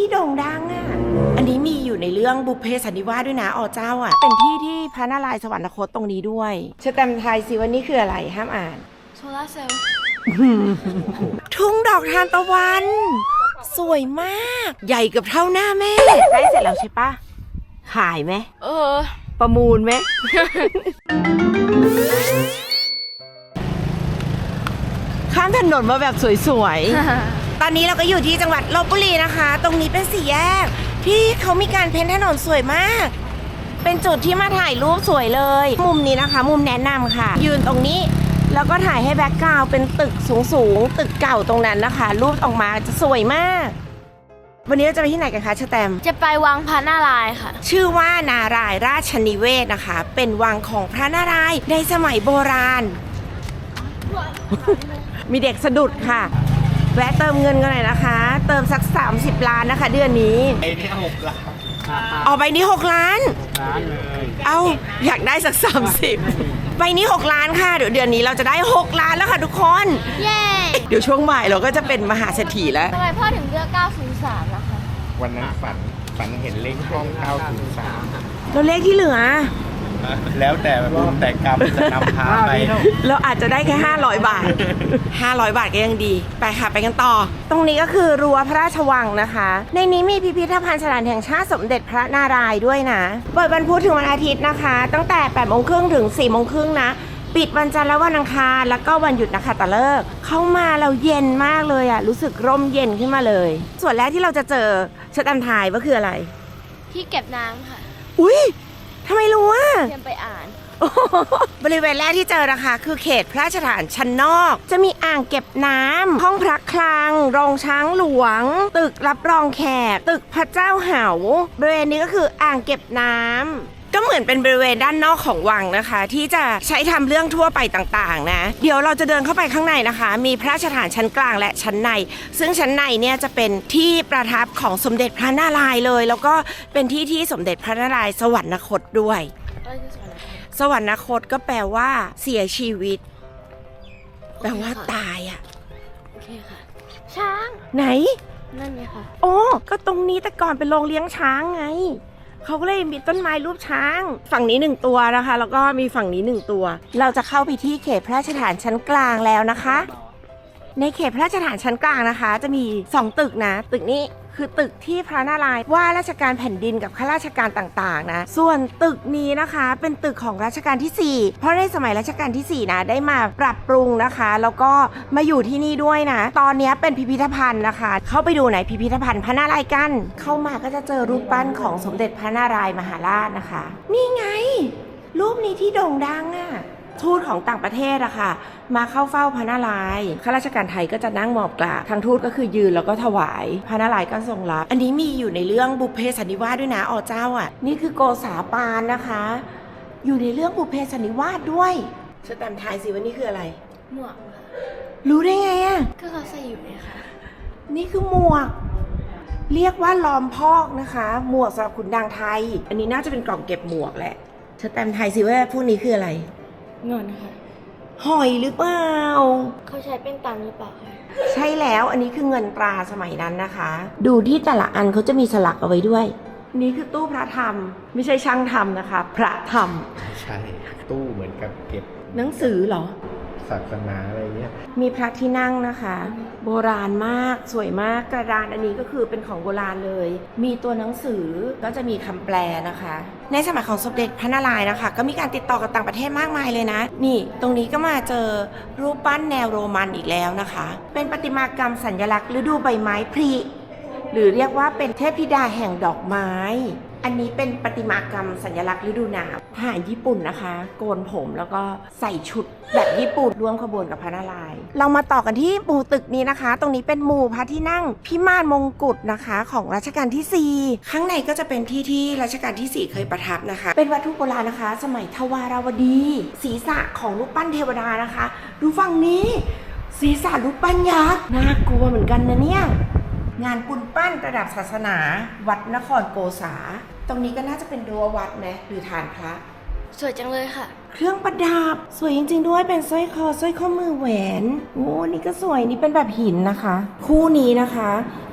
ที่โด่งดังอะ อันนี้มีอยู่ในเรื่องบุพเพสันนิวาสด้วยนะอ๋อเจ้าอะ เป็นที่ที่พระนารายณ์สวรรคตตรงนี้ด้วยชะแตมป์ทายสิว่านี่คืออะไรห้ามอ่าน โซลาร์เซลล์ทุ่งดอกทานตะวัน สวยมาก ใหญ่เกือบเท่าหน้าแม่ใกล้เสร็จแล้วใช่ปะขายไหม เออ ประมูลไหม ข้ามถนนมาแบบสวยๆ ตอนนี้เราก็อยู่ที่จังหวัดลบบุรีนะคะ ตรงนี้เป็นสี่แยก ที่เขามีการเพ้นท์ถนนสวยมาก เป็นจุดที่มาถ่ายรูปสวยเลย มุมนี้นะคะ มุมแนะนำค่ะ ยืนตรงนี้แล้วก็ถ่ายให้แบ็กกราวด์เป็นตึกสูงๆ ตึกเก่าตรงนั้นนะคะ รูปออกมาจะสวยมาก วันนี้เราจะไปที่ไหนกันคะชะแตม จะไปวังพระนารายณ์ค่ะ ชื่อว่านารายณ์ราชนิเวศนะคะ เป็นวังของพระนารายณ์ในสมัยโบราณ มีเด็กสะดุดค่ะแวะเติมเงินกันหน่อยนะคะ เติมสัก 30 ล้านนะคะ เดือนนี้ ไอ้เนี่ยหกล้านเอาใบนี้ 6 ล้าน ล้านเลยเอาอยากได้สัก 30ใบนี้ 6 ล้านค่ะ เดี๋ยวเดือนนี้เราจะได้ 6 ล้านแล้วค่ะทุกคน เย้เดี๋ยวช่วงบ่ายเราก็จะเป็นมหาเศรษฐีแล้ว ทำไมพ่อถึงเลือก 903 นะคะ วันนั้นฝัน ฝันเห็นเลขห้อง903แล้วเลขที่เหลือ แล้วแต่บุญแต่กรรมจะนำพาไปเราอาจจะได้แค่ 500 บาท 500 บาทก็ยังดี ไปค่ะไปกันต่อ ตรงนี้ก็คือรั้วพระราชวังนะคะ ในนี้มีพิพิธภัณฑ์สถานแห่งชาติสมเด็จพระนารายณ์ด้วยนะ เปิดวันพุธถึงวันอาทิตย์นะคะ ตั้งแต่8โมงครึ่งถึง4โมงครึ่งนะปิดวันจันทร์และวันอังคารแล้วก็วันหยุดนะคะตะเลิกเข้ามาเราเย็นมากเลยอะรู้สึกร่มเย็นขึ้นมาเลย ส่วนแรกที่เราจะเจอชะตันทายว่าคืออะไร ที่เก็บน้ำค่ะ อุ้ย ทำไมรู้อะเตรียมไปอ่านบริเวณแรกที่เจอนะคะ คือเขตพระราชฐานชั้นนอก จะมีอ่างเก็บน้ำห้องพระคลัง โรงช้างหลวง ตึกรับรองแขก ตึกพระเจ้าเหาบริเวณนี้ก็คืออ่างเก็บน้ำ ก็เหมือนเป็นบริเวณด้านนอกของวังนะคะ ที่จะใช้ทำเรื่องทั่วไปต่างๆนะ เดี๋ยวเราจะเดินเข้าไปข้างในนะคะ มีพระราชฐานชั้นกลางและชั้นใน ซึ่งชั้นในเนี่ยจะเป็นที่ประทับของสมเด็จพระนารายณ์เลย แล้วก็เป็นที่ที่สมเด็จพระนารายณ์สวรรคตด้วยอะไรคือสวรรค์สวรรคตก็แปลว่า เสียชีวิต แปลว่าตายอะโอเคค่ะ ช้าง ไหน นั่นไงค่ะ โอ้ก็ตรงนี้แต่ก่อนเป็นโรงเลี้ยงช้างไง เขาก็เลยมีต้นไม้รูปช้าง ฝั่งนี้หนึ่งตัวนะคะ แล้วก็มีฝั่งนี้หนึ่งตัว เราจะเข้าไปที่เขตพระราชฐานชั้นกลางแล้วนะคะ ในเขตพระราชฐานชั้นกลางนะคะ จะมี 2 ตึกนะ ตึกนี้ คือตึกที่พระนารายณ์ว่าราชการแผ่นดินกับข้าราชการต่างๆนะส่วนตึกนี้นะคะเป็นตึกของรัชกาลที่ 4 เพราะในสมัยรัชกาลที่ 4 นะได้มาปรับปรุงนะคะ แล้วก็มาอยู่ที่นี่ด้วยนะ ตอนนี้เป็นพิพิธภัณฑ์นะคะ เข้าไปดูในพิพิธภัณฑ์พระนารายณ์กัน เข้ามาก็จะเจอรูปปั้นของสมเด็จพระนารายณ์มหาราชนะคะ นี่ไง รูปนี้ที่โด่งดังอะ ทูตของต่างประเทศอะค่ะ มาเข้าเฝ้าพระนารายณ์ข้าราชการไทยก็จะนั่งหมอบกราบทางทูตก็คือยืนแล้วก็ถวายพระนารายณ์ก็ทรงรับ อันนี้มีอยู่ในเรื่องบุพเพสันนิวาสด้วยนะอ๋อเจ้าอะนี่คือโกษาปานนะคะ อยู่ในเรื่องบุพเพสันนิวาสด้วยสแตมป์ทายสิว่านี่คืออะไร หมวกค่ะรู้ได้ไงอะก็เขาใส่อยู่เนี่ยค่ะ นี่คือหมวก เรียกว่าล้อมพอกนะคะ หมวกสำหรับขุนนางไทย อันนี้น่าจะเป็นกล่องเก็บหมวกแหละสแตมป์ทายสิว่าพวกนี้คืออะไร เงินค่ะ หอยหรือเปล่า เขาใช้เป็นตังค์หรือเปล่าคะใช่แล้วอันนี้คือเงินตราสมัยนั้นนะคะ ดูที่แต่ละอันเขาจะมีสลักเอาไว้ด้วย นี่คือตู้พระธรรม ไม่ใช่ช่างทำนะคะ พระธรรม ใช่ ตู้เหมือนกับเก็บ หนังสือเหรอ ศาสนาอะไรเงี้ย มีพระที่นั่งนะคะ โบราณมากสวยมากกระดานอันนี้ก็คือเป็นของโบราณเลย มีตัวหนังสือก็จะมีคำแปลนะคะ ในสมัยของสมเด็จพระนารายณ์นะคะ ก็มีการติดต่อกับต่างประเทศมากมายเลยนะ นี่ตรงนี้ก็มาเจอรูปปั้นแนวโรมันอีกแล้วนะคะ เป็นประติมากรรมสัญลักษณ์ฤดูใบไม้ผลิหรือเรียกว่าเป็นเทพธิดาแห่งดอกไม้ อันนี้เป็นประติมากรรมสัญลักษณ์ฤดูหนาวทหารญี่ปุ่นนะคะ โกนผมแล้วก็ใส่ชุดแบบญี่ปุ่นร่วมขบวนกับพระนารายณ์เรามาต่อกันที่หมู่ตึกนี้นะคะ ตรงนี้เป็นหมู่พระที่นั่งพิมานมงกุฎนะคะ ของรัชกาลที่ 4 ข้างในก็จะเป็นที่ที่รัชกาลที่ 4 เคยประทับนะคะ เป็นวัตถุโบราณนะคะ สมัยทวาราวดี ศีรษะของรูปปั้นเทวดานะคะ ดูฝั่งนี้ ศีรษะรูปปั้นยักษ์น่ากลัวเหมือนกันนะเนี่ย งานปุนปั้นระดับศาสนา วัดนครโกษา ตรงนี้ก็น่าจะเป็นรั้ววัดไหมหรือฐานพระ สวยจังเลยค่ะ เครื่องประดับ สวยจริง ๆ ด้วยเป็นสร้อยคอสร้อยข้อมือแหวนโอ้นี่ก็สวยนี่เป็นแบบหินนะคะ คู่นี้นะคะ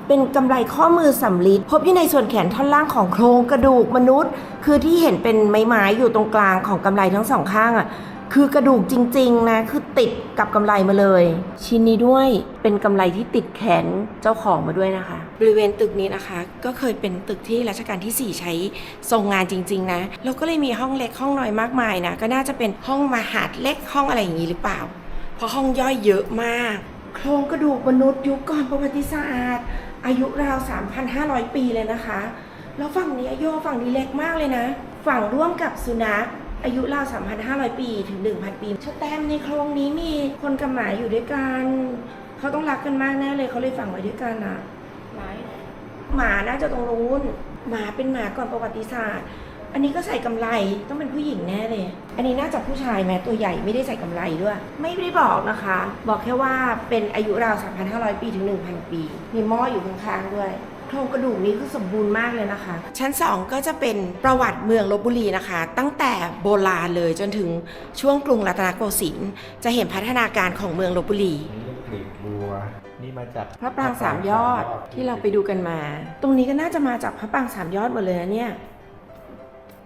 เป็นกำไรข้อมือสำลิดพบที่ในส่วนแขนท่อนล่างของโครงกระดูกมนุษย์ คือที่เห็นเป็นไม้ๆอยู่ตรงกลางของกำไรทั้งสองข้างอะ คือกระดูกจริงๆนะ คือติดกับกำไรมาเลย ชิ้นนี้ด้วยเป็นกำไรที่ติดแขนเจ้าของมาด้วยนะคะ บริเวณตึกนี้นะคะ ก็เคยเป็นตึกที่รัชกาลที่ 4 ใช้ทรงงานจริง ๆ นะแล้วก็เลยมีห้องเล็กห้องน้อยมากมายนะ ก็น่าจะเป็นห้องมหาดเล็กห้องอะไรอย่างนี้หรือเปล่า เพราะห้องย่อยเยอะมาก โครงกระดูกมนุษย์ยุคก่อนประวัติศาสตร์ อายุราว 3,500 ปีเลยนะคะ แล้วฝั่งนี้โยฝั่งนี้เล็กมากเลยนะ ฝั่งร่วมกับสุนัข อายุราว 3,500 ปีถึง 1,000 ปีชะแตมในโครงนี้มีคนกับหมาอยู่ด้วยกันเขาต้องรักกันมากแน่เลยเขาเลยฝังไว้ด้วยกันอะไม้หมาน่าจะตรงนู้นหมาเป็นหมาก่อนประวัติศาสตร์ อันนี้ก็ใส่กำไรต้องเป็นผู้หญิงแน่เลย อันนี้น่าจะผู้ชายแม้ตัวใหญ่ไม่ได้ใส่กำไรด้วย ไม่ได้บอกนะคะ บอกแค่ว่าเป็นอายุราว 3,500 ปีถึง 1,000 ปี มีหม้ออยู่ข้างๆด้วย โครงกระดูกนี้คือสมบูรณ์มากเลยนะคะ ชั้น 2 ก็จะเป็นประวัติเมืองลบบุรีนะคะ ตั้งแต่โบราณเลยจนถึงช่วงกรุงรัตนโกสินทร์จะเห็นพัฒนาการของเมืองลบบุรี นี่ลูกกลีบบัว นี่มาจากพระปรางสามยอดที่เราไปดูกันมา ตรงนี้ก็น่าจะมาจากพระปรางสามยอดหมดเลยนะเนี่ย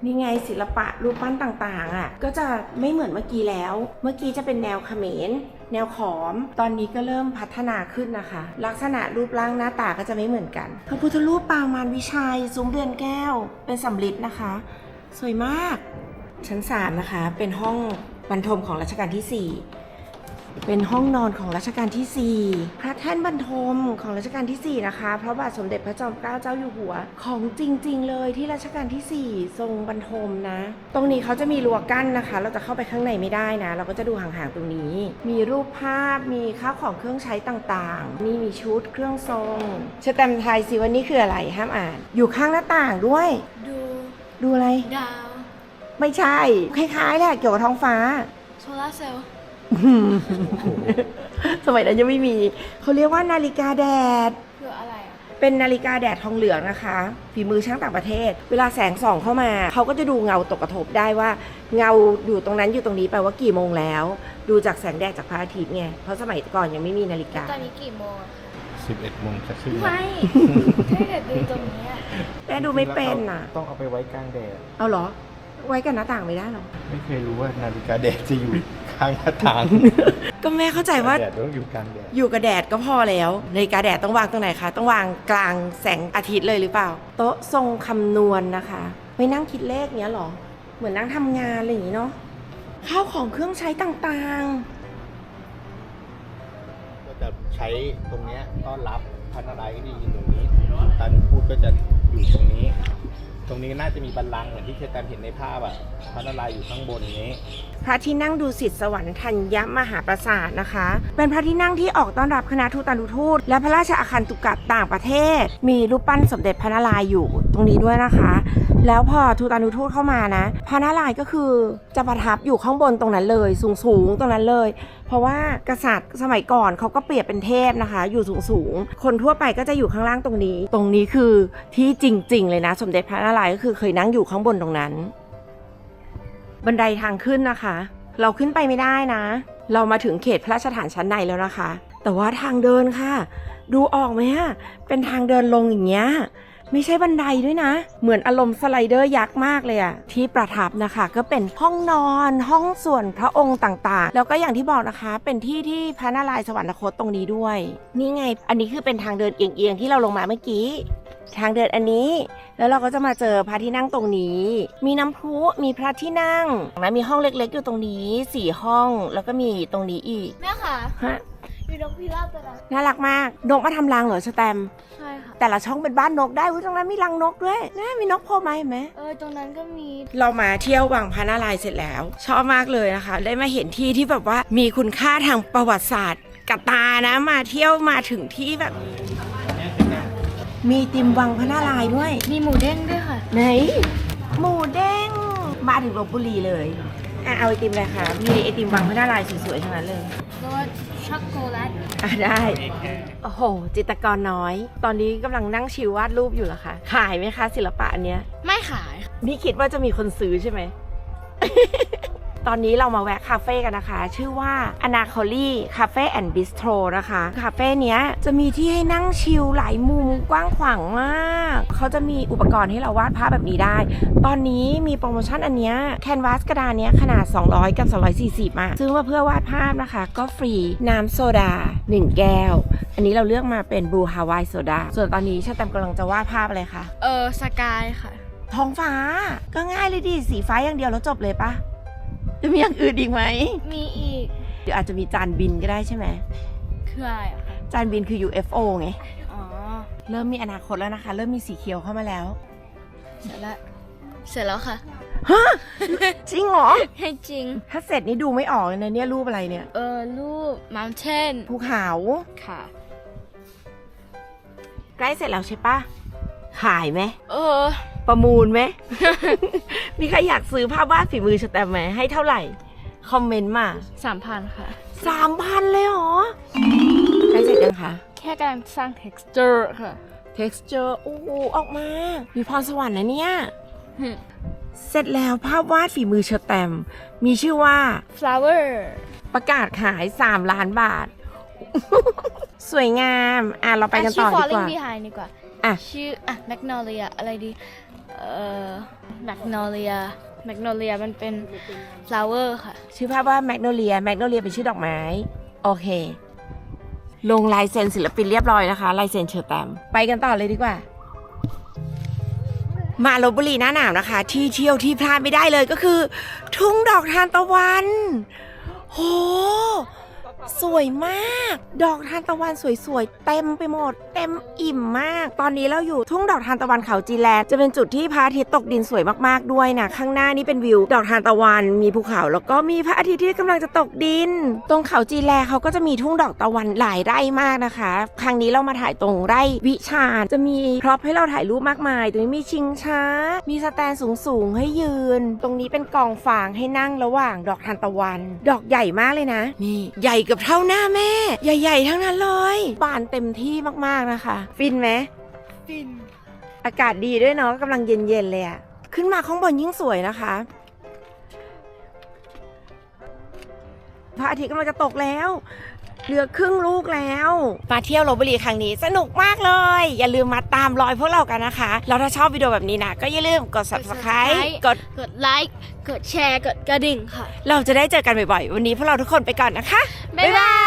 นี่ไงศิลปะรูปปั้นต่างๆอะก็จะไม่เหมือนเมื่อกี้แล้ว เมื่อกี้จะเป็นแนวเขมร แนวขอม ตอนนี้ก็เริ่มพัฒนาขึ้นนะคะ ลักษณะรูปร่างหน้าตาก็จะไม่เหมือนกัน พระพุทธรูปปางมารวิชัยซุ้มเดือนแก้ว เป็นสำริดนะคะ สวยมาก ชั้นสามนะคะ เป็นห้องบรรทมของรัชกาลที่สี่ เป็นห้องนอนของรัชกาลที่ 4 พระแท่นบรรทมของรัชกาลที่ 4 นะคะ พระบาทสมเด็จพระจอมเกล้าเจ้าอยู่หัว ของจริง ๆ เลยที่รัชกาลที่ 4 ทรงบรรทมนะ ตรงนี้เขาจะมีรั้วกั้นนะคะ เราจะเข้าไปข้างในไม่ได้นะ เราก็จะดูห่างๆตรงนี้ มีรูปภาพ มีข้าวของเครื่องใช้ต่างๆ นี่มีชุดเครื่องทรงชะแตมป์ไทยสิว่านี่คืออะไร ห้ามอ่าน อยู่ข้างหน้าต่างด้วย ดูดูอะไร ดาว ไม่ใช่ คล้ายๆแหละเกี่ยวกับท้องฟ้า โซลาร์เซลล์ สมัยนั้นยังไม่มีเขาเรียกว่านาฬิกาแดด คืออะไรอะเป็นนาฬิกาแดดทองเหลืองนะคะ ฝีมือช่างต่างประเทศ เวลาแสงส่องเข้ามา เขาก็จะดูเงาตกกระทบได้ว่า เงาอยู่ตรงนั้นอยู่ตรงนี้แปลว่ากี่โมงแล้ว ดูจากแสงแดดจากพระอาทิตย์ไงเพราะสมัยก่อนยังไม่มีนาฬิกา ตอนนี้กี่โมงอะคะ11โมงจะขึ้นไม่ ถ้าเกิดดูตรงเนี้ยแม่ดูไม่เป็นน่ะ ต้องเอาไปไว้กลางแดด เอาเหรอ ไว้กันหน้าต่างไม่ได้เหรอ ไม่เคยรู้ว่านาฬิกาแดดจะอยู่ ข้างหน้าต่างก็แม่เข้าใจว่า แดดต้องอยู่กลางแดดอยู่กับแดดก็พอแล้วนาฬิกาแดดต้องวางตรงไหนคะ ต้องวางกลางแสงอาทิตย์เลยหรือเปล่า โต๊ะทรงคำนวณนะคะไม่นั่งคิดเลขเนี้ยหรอ เหมือนนั่งทำงานอะไรอย่างนี้เนาะข้าวของเครื่องใช้ต่างก็จะใช้ตรงเนี้ยต้อนรับพันอะไรก็จะยืนตรงนี้ตันพูดก็จะอยู่ตรงนี้ ตรงนี้น่าจะมีบัลลังก์เหมือนที่เคยตามเห็นในภาพอะพระนารายณ์อยู่ข้างบนนี้ พระที่นั่งดูสิทธิสวรรค์ธัญมหาปราสาทนะคะ เป็นพระที่นั่งที่ออกต้อนรับคณะทูตานุทูต และพระราชอาคันตุกะต่างประเทศ มีรูปปั้นสมเด็จพระนารายณ์อยู่ตรงนี้ด้วยนะคะ แล้วพอทูตานุทูตเข้ามานะพระนารายณ์ก็คือจะประทับอยู่ข้างบนตรงนั้นเลย สูงๆตรงนั้นเลย เพราะว่ากษัตริย์สมัยก่อนเขาก็เปรียบเป็นเทพนะคะ อยู่สูงๆคนทั่วไปก็จะอยู่ข้างล่างตรงนี้ ตรงนี้คือที่จริง ๆ เลยนะ สมเด็จพระนารายณ์ก็คือเคยนั่งอยู่ข้างบนตรงนั้น บันไดทางขึ้นนะคะ เราขึ้นไปไม่ได้นะ เรามาถึงเขตพระราชฐานชั้นในแล้วนะคะ แต่ว่าทางเดินค่ะ ดูออกไหมอะเป็นทางเดินลงอย่างเงี้ย ไม่ใช่บันไดด้วยนะ เหมือนอารมณ์สไลเดอร์ยักษ์มากเลยอะที่ประทับนะคะก็เป็นห้องนอนห้องส่วนพระองค์ต่างๆ แล้วก็อย่างที่บอกนะคะ เป็นที่ที่พระนารายณ์สวรรคตตรงนี้ด้วย นี่ไง อันนี้คือเป็นทางเดินเอียงๆที่เราลงมาเมื่อกี้ ทางเดินอันนี้ แล้วเราก็จะมาเจอพระที่นั่งตรงนี้ มีน้ำพุมีพระที่นั่งนะมีห้องเล็กๆอยู่ตรงนี้สี่ห้องแล้วก็มีตรงนี้อีกแม่ค่ะฮะ มีนกพิราบตัวนั้นน่ารักมาก นกมาทำรังเหรอสแตมป์ใช่ค่ะ แต่ละช่องเป็นบ้านนกได้อุ๊ยตรงนั้นมีรังนกด้วยนะมีนกโผล่มาเห็นไหม เออตรงนั้นก็มี เรามาเที่ยววังพระนารายณ์เสร็จแล้ว ชอบมากเลยนะคะ ได้มาเห็นที่ที่แบบว่ามีคุณค่าทางประวัติศาสตร์กับตานะ มาเที่ยวมาถึงที่แบบ มีติมวังพระนารายณ์ด้วย มีหมูเด้งด้วยค่ะ ไหน หมูเด้งมาถึงลบบุรีเลย อะเอาไอติมเลยค่ะ มีไอติมวังพระนารายณ์สวยๆทั้งนั้นเลย รสช็อกโกแลตอะได้ โอ้โห จิตรกรน้อย ตอนนี้กำลังนั่งชิววาดรูปอยู่เหรอคะ ขายไหมคะศิลปะอันเนี้ย ไม่ขายค่ะนี่คิดว่าจะมีคนซื้อใช่ไหม ตอนนี้เรามาแวะคาเฟ่กันนะคะ ชื่อว่าอนาคอลี่คาเฟ่แอนด์บิสโตรนะคะ คาเฟ่เนี้ยจะมีที่ให้นั่งชิลหลายมุมกว้างขวางมาก เขาจะมีอุปกรณ์ให้เราวาดภาพแบบนี้ได้ ตอนนี้มีโปรโมชั่นอันเนี้ยแคนวาสกระดานเนี้ยขนาด 200 กับ 240มาซื้อมาเพื่อวาดภาพนะคะ ก็ฟรีน้ำโซดา 1 แก้ว อันนี้เราเลือกมาเป็นบลูฮาวายโซดาส่วนตอนนี้ชาแตมกำลังจะวาดภาพอะไรคะเออสกายค่ะ ท้องฟ้าก็ง่ายเลยดิสีฟ้าอย่างเดียวแล้วจบเลยปะ จะมีอย่างอื่นอีกไหมมีอีกเดี๋ยวอาจจะมีจานบินก็ได้ใช่ไหมคืออะไรอะคะจานบินคือ UFO ไง อ๋อ เริ่มมีอนาคตแล้วนะคะ เริ่มมีสีเขียวเข้ามาแล้ว เสร็จแล้ว เสร็จแล้วค่ะ ฮะ จริงเหรอ ให้จริง ถ้าเสร็จนี่ดูไม่ออกเลยนะเนี่ยรูปอะไรเนี่ย เออรูป mountain ภูเขา ค่ะ ใกล้เสร็จแล้วใช่ปะขายไหม เออ ประมูลไหม มีใครอยากซื้อภาพวาดฝีมือชแตมป์ไหมให้เท่าไหร่ คอมเมนต์มาสามพันค่ะ สามพันเลยเหรอใกล้เสร็จยังคะ แค่การสร้าง texture ค่ะ texture โอ้โหออกมา มีพรสวรรค์นะเนี่ยหึเสร็จแล้วภาพวาดฝีมือเชอร์แตม มีชื่อว่า flower ประกาศขาย 3 ล้านบาท สวยงาม อะ เราไปกันต่อชื่ดีก falling ว่า behind ดีกว่า อะ ชื่อ อะ magnolia อะไรดี เอ่อ magnolia magnolia มันเป็น flower ค่ะ ชื่อภาพว่าแมกโนเลียแมกโนเลียเป็นชื่อดอกไม้ โอเค ลงลายเซ็นศิลปินเรียบร้อยนะคะ ลายเซ็นเชอร์แตม ไปกันต่อเลยดีกว่า มาลบบุรีหน้าหนาวนะคะ ที่เที่ยวที่พลาดไม่ได้เลยก็คือ ทุ่งดอกทานตะวัน โห สวยมาก ดอกทานตะวันสวยๆ เต็มไปหมดเต็มอิ่มมาก ตอนนี้เราอยู่ทุ่งดอกทานตะวันเขาจีแลจะเป็นจุดที่พระอาทิตย์ตกดินสวยมากๆด้วยนะ ข้างหน้านี่เป็นวิวดอกทานตะวัน มีภูเขาแล้วก็มีพระอาทิตย์ที่กำลังจะตกดิน ตรงเขาจีแลเขาก็จะมีทุ่งดอกตะวันหลายไร่มากนะคะ ครั้งนี้เรามาถ่ายตรงไร่วิชาญจะมีพร็อพให้เราถ่ายรูปมากมาย ตรงนี้มีชิงช้า มีสแตนสูงๆให้ยืน ตรงนี้เป็นกองฟางให้นั่งระหว่างดอกทานตะวัน ดอกใหญ่มากเลยนะ นี่ใหญ่เกับเท่าหน้าแม่ ใหญ่ ๆ ทั้งนั้นเลยบานเต็มที่มากๆนะคะ ฟินไหมฟิน อากาศดีด้วยเนาะกำลังเย็นๆเลยอะขึ้นมาข้างบนยิ่งสวยนะคะพระอาทิตย์กำลังจะตกแล้วเหลือครึ่งลูกแล้ว มาเที่ยวลบบุรีครั้งนี้สนุกมากเลย อย่าลืมมาตามรอยพวกเรากันนะคะ แล้วถ้าชอบวิดีโอแบบนี้นะ ก็อย่าลืมกด subscribe กดกดไลค์กดแชร์กดกระดิ่งค่ะ เราจะได้เจอกันบ่อยๆ วันนี้พวกเราทุกคนไปก่อนนะคะ บ๊ายบาย